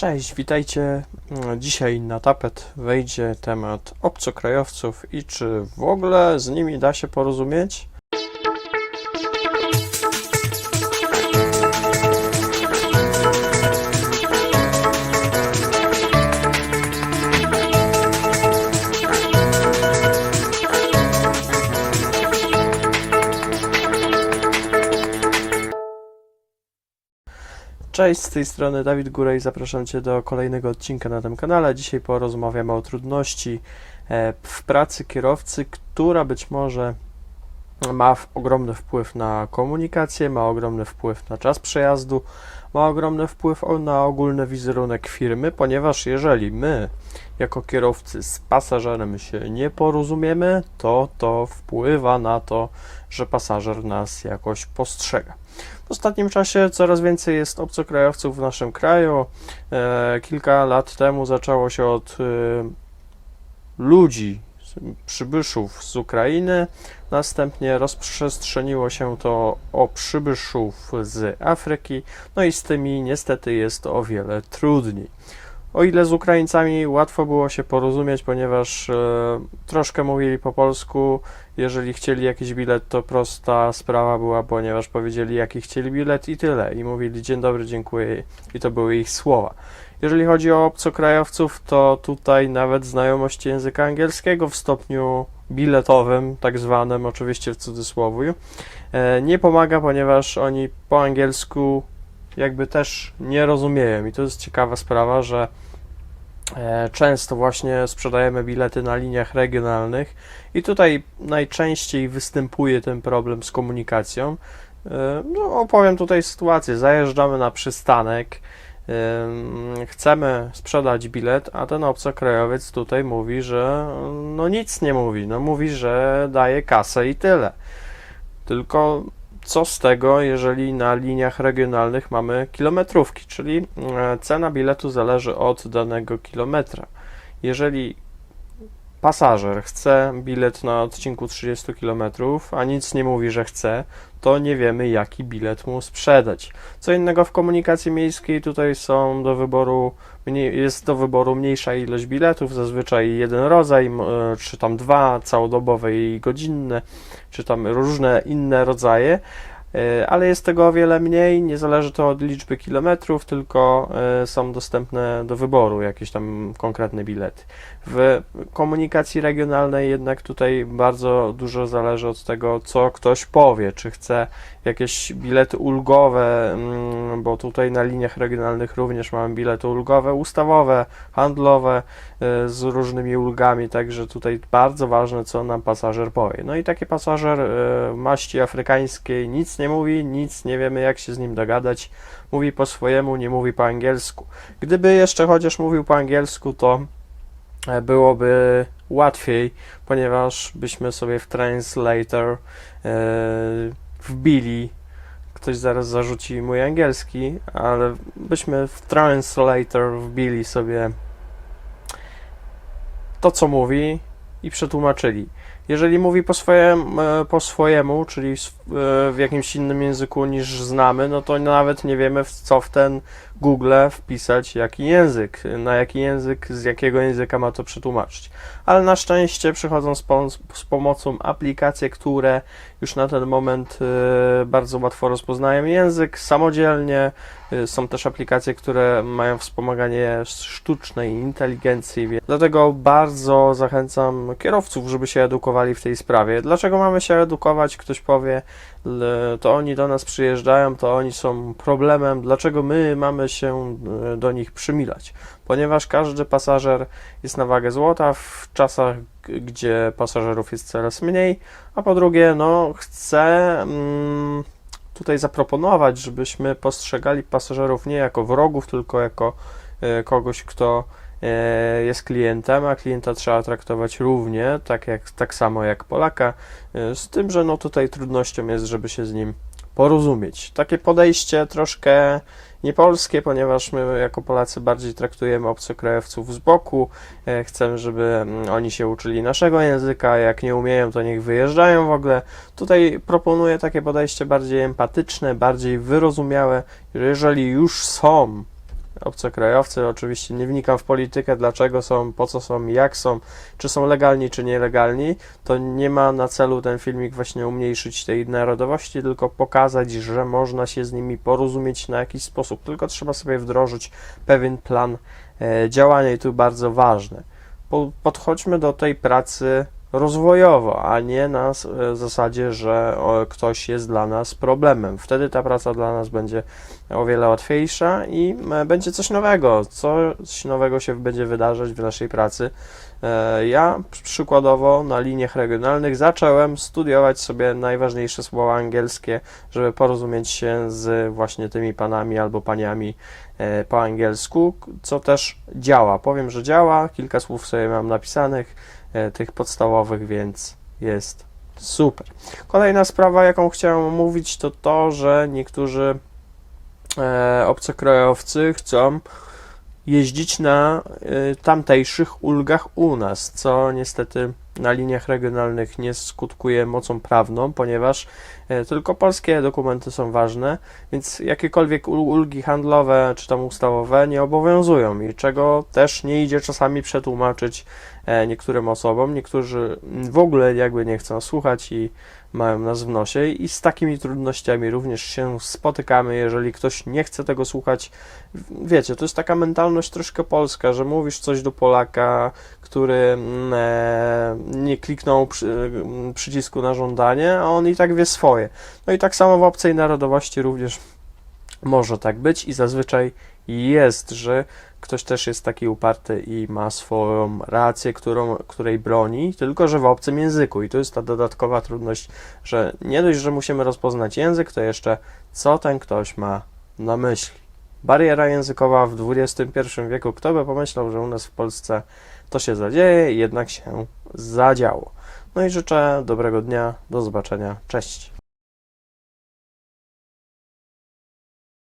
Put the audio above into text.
Cześć, witajcie. Dzisiaj na tapet wejdzie temat obcokrajowców i czy w ogóle z nimi da się porozumieć? Cześć, z tej strony Dawid Góra i zapraszam Cię do kolejnego odcinka na tym kanale. Dzisiaj porozmawiamy o trudności e, w pracy kierowcy, która być może ma ogromny wpływ na komunikację, ma ogromny wpływ na czas przejazdu, ma ogromny wpływ na ogólny wizerunek firmy, ponieważ jeżeli my jako kierowcy z pasażerem się nie porozumiemy, to to wpływa na to, że pasażer nas jakoś postrzega. W ostatnim czasie coraz więcej jest obcokrajowców w naszym kraju. E, kilka lat temu zaczęło się od e, ludzi, przybyszów z Ukrainy. Następnie rozprzestrzeniło się to o przybyszów z Afryki. No i z tymi niestety jest o wiele trudniej. O ile z Ukraińcami łatwo było się porozumieć, ponieważ e, troszkę mówili po polsku, jeżeli chcieli jakiś bilet, to prosta sprawa była, ponieważ powiedzieli, jaki chcieli bilet i tyle. I mówili dzień dobry, dziękuję. I to były ich słowa. Jeżeli chodzi o obcokrajowców, to tutaj nawet znajomość języka angielskiego w stopniu biletowym, tak zwanym, oczywiście w cudzysłowie, e, nie pomaga, ponieważ oni po angielsku jakby też nie rozumieją. I to jest ciekawa sprawa, że e, często właśnie sprzedajemy bilety na liniach regionalnych i tutaj najczęściej występuje ten problem z komunikacją. E, No, opowiem tutaj sytuację. Zajeżdżamy na przystanek, chcemy sprzedać bilet, a ten obcokrajowiec tutaj mówi, że no nic nie mówi. No mówi, że daje kasę i tyle. Tylko co z tego, jeżeli na liniach regionalnych mamy kilometrówki, czyli e, cena biletu zależy od danego kilometra. Jeżeli pasażer chce bilet na odcinku 30 km, a nic nie mówi, że chce, to nie wiemy, jaki bilet mu sprzedać. Co innego w komunikacji miejskiej, tutaj są do wyboru, jest do wyboru mniejsza ilość biletów, zazwyczaj jeden rodzaj, e, czy tam dwa, całodobowe i godzinne, czy tam różne inne rodzaje. E, Ale jest tego o wiele mniej, nie zależy to od liczby kilometrów, tylko e, są dostępne do wyboru jakieś tam konkretne bilety. W komunikacji regionalnej jednak tutaj bardzo dużo zależy od tego, co ktoś powie, czy chce jakieś bilety ulgowe, mm, bo tutaj na liniach regionalnych również mamy bilety ulgowe, ustawowe, handlowe, e, z różnymi ulgami, także tutaj bardzo ważne, co nam pasażer powie. No i taki pasażer maści afrykańskiej nic nie mówi, nic nie wiemy, jak się z nim dogadać, mówi po swojemu, nie mówi po angielsku. Gdyby jeszcze chociaż mówił po angielsku, to e, byłoby łatwiej, ponieważ byśmy sobie w translator e, wbili ktoś zaraz zarzuci mój angielski, ale byśmy w translator wbili sobie to, co mówi i przetłumaczyli. Jeżeli mówi po, swojem, e, po swojemu, czyli e, w jakimś innym języku niż znamy, no to nawet nie wiemy, w co w ten Google wpisać jaki język, na jaki język, z jakiego języka ma to przetłumaczyć. Ale na szczęście przychodzą z, pom- z pomocą aplikacje, które już na ten moment e, bardzo łatwo rozpoznają język samodzielnie. E, Są też aplikacje, które mają wspomaganie sztucznej inteligencji, wie- dlatego bardzo zachęcam kierowców, żeby się edukowali w tej sprawie. Dlaczego mamy się edukować? Ktoś powie, to oni do nas przyjeżdżają, to oni są problemem, dlaczego my mamy się e, do nich przymilać? Ponieważ każdy pasażer jest na wagę złota w czasach, gdzie pasażerów jest coraz mniej, a po drugie, no, chcę mm, tutaj zaproponować, żebyśmy postrzegali pasażerów nie jako wrogów, tylko jako e, kogoś, kto jest klientem, a klienta trzeba traktować równie, tak, jak, tak samo jak Polaka, e, z tym, że no tutaj trudnością jest, żeby się z nim porozumieć. Takie podejście troszkę niepolskie, ponieważ my jako Polacy bardziej traktujemy obcokrajowców z boku, e, chcemy, żeby mm, oni się uczyli naszego języka, jak nie umieją, to niech wyjeżdżają w ogóle. Tutaj proponuję takie podejście bardziej empatyczne, bardziej wyrozumiałe, że jeżeli już są obcokrajowcy. Oczywiście nie wnikam w politykę, dlaczego są, po co są, jak są, czy są legalni, czy nielegalni. To nie ma na celu ten filmik właśnie umniejszyć tej narodowości, tylko pokazać, że można się z nimi porozumieć na jakiś sposób. Tylko trzeba sobie wdrożyć pewien plan e, działania i tu bardzo ważne. Po, podchodźmy do tej pracy rozwojowo, a nie na e, zasadzie, że ktoś jest dla nas problemem. Wtedy ta praca dla nas będzie o wiele łatwiejsza i e, będzie coś nowego, coś nowego się będzie wydarzać w naszej pracy. E, Ja przy- przykładowo na liniach regionalnych zacząłem studiować sobie najważniejsze słowa angielskie, żeby porozumieć się z właśnie tymi panami albo paniami po angielsku, co też działa. Powiem, że działa, kilka słów sobie mam napisanych, tych podstawowych, więc jest super. Kolejna sprawa, jaką chciałem omówić, to to, że niektórzy e, obcokrajowcy chcą jeździć na e, tamtejszych ulgach u nas, co niestety na liniach regionalnych nie skutkuje mocą prawną, ponieważ e, tylko polskie dokumenty są ważne, więc jakiekolwiek ul- ulgi handlowe czy tam ustawowe nie obowiązują i czego też nie idzie czasami przetłumaczyć e, niektórym osobom. Niektórzy w ogóle jakby nie chcą słuchać i mają nas w nosie i z takimi trudnościami również się spotykamy, jeżeli ktoś nie chce tego słuchać. Wiecie, to jest taka mentalność troszkę polska, że mówisz coś do Polaka, który mm, e, nie kliknął mm, przycisku na żądanie, a on i tak wie swoje. No i tak samo w obcej narodowości również może tak być i zazwyczaj jest, że ktoś też jest taki uparty i ma swoją rację, którą, której broni, tylko że w obcym języku. I to jest ta dodatkowa trudność, że nie dość, że musimy rozpoznać język, to jeszcze co ten ktoś ma na myśli. Bariera językowa w XXI wieku, kto by pomyślał, że u nas w Polsce to się zadzieje, jednak się zadziało. No i życzę dobrego dnia, do zobaczenia, cześć.